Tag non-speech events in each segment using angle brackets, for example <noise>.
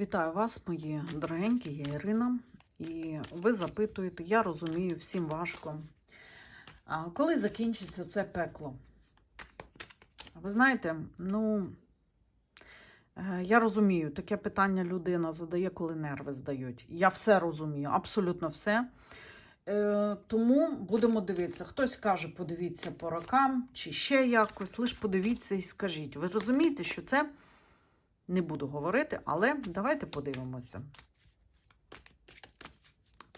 Вітаю вас, мої дорогенькі, я Ірина. І ви запитуєте, я розумію, всім важко. Коли закінчиться це пекло? Ви знаєте, ну, е, я розумію, таке питання людина задає, коли нерви здають. Я все розумію, абсолютно все. Е, Тому будемо дивитися. Хтось каже, подивіться по рокам чи ще якось, лише подивіться і скажіть. Ви розумієте, що це не буду говорити, але давайте подивимося.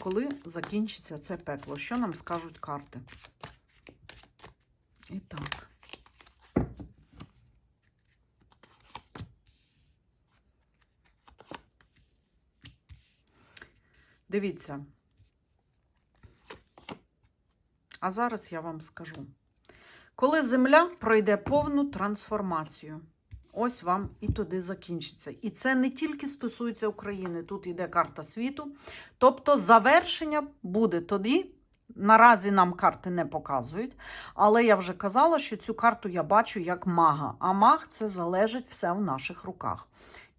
Коли закінчиться це пекло, що нам скажуть карти? І так. Дивіться. А зараз я вам скажу. Коли земля пройде повну трансформацію, ось вам і туди закінчиться. І це не тільки стосується України, тут йде карта світу. Тобто завершення буде тоді. Наразі нам карти не показують, але я вже казала, що цю карту я бачу як мага. А маг це залежить все в наших руках.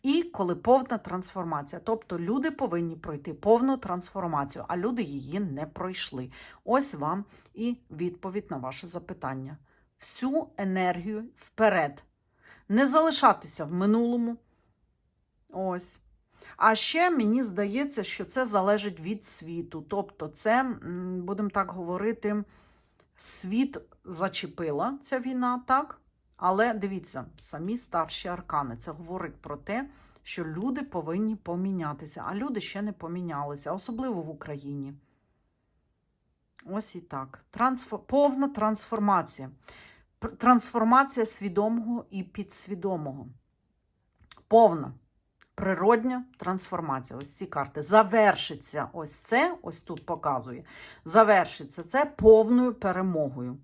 І коли повна трансформація. Тобто люди повинні пройти повну трансформацію, а люди її не пройшли. Ось вам і відповідь на ваше запитання. Всю енергію вперед. Не залишатися в минулому. Ось. А ще мені здається, що це залежить від світу. Тобто, це, будемо так говорити, світ зачепила ця війна, так? Але дивіться, самі старші аркани. Це говорить про те, що люди повинні помінятися, а люди ще не помінялися, особливо в Україні. Ось і так. Трансфо... Повна трансформація. Трансформація свідомого і підсвідомого. Повна природня трансформація. Ось ці карти. Завершиться ось це, ось тут показує. Завершиться це повною перемогою.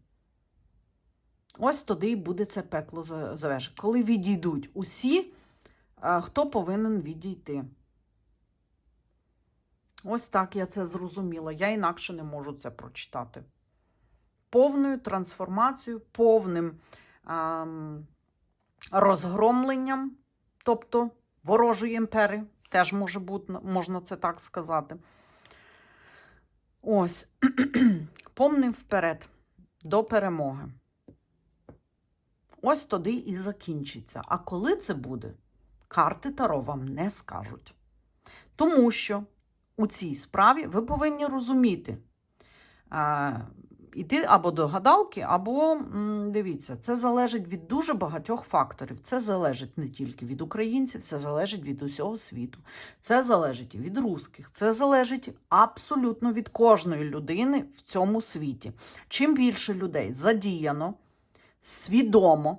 Ось тоді і буде це пекло за- завершено. Коли відійдуть усі, хто повинен відійти. Ось так я це зрозуміла. Я інакше не можу це прочитати. Повною трансформацією, повним ем, розгромленням, тобто ворожої імперії, теж може бути, можна це так сказати. Ось, <clears throat> повним вперед до перемоги. Ось тоді і закінчиться. А коли це буде, карти Таро вам не скажуть. Тому що у цій справі ви повинні розуміти, е, іти або до гадалки, або дивіться, це залежить від дуже багатьох факторів. Це залежить не тільки від українців, це залежить від усього світу. Це залежить і від русських, це залежить абсолютно від кожної людини в цьому світі. Чим більше людей задіяно, свідомо,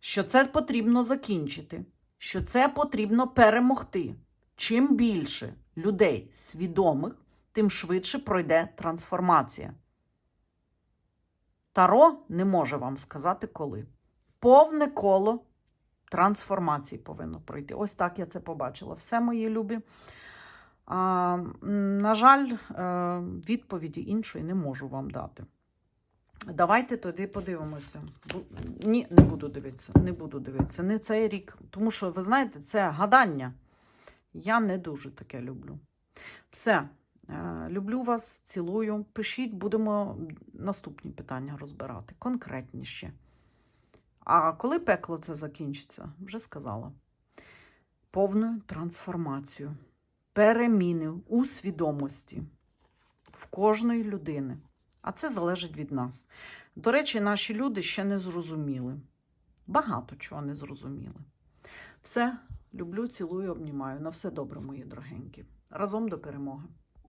що це потрібно закінчити, що це потрібно перемогти. Чим більше людей свідомих, тим швидше пройде трансформація. Таро не може вам сказати коли. Повне коло трансформації повинно пройти. Ось так я це побачила. Все, мої любі. А, на жаль, е, відповіді іншої не можу вам дати. Давайте тоді подивимося. Ні, не буду дивитися. Не буду дивитися. Не цей рік. Тому що, ви знаєте, це гадання. Я не дуже таке люблю. Все. Е, Люблю вас, цілую. Пишіть, будемо наступні питання розбирати, конкретніше. А коли пекло це закінчиться, вже сказала. Повною трансформацією, переміни у свідомості в кожної людини. А це залежить від нас. До речі, наші люди ще не зрозуміли. Багато чого не зрозуміли. Все, люблю, цілую, обнімаю. На все добре, мої дорогенькі. Разом до перемоги.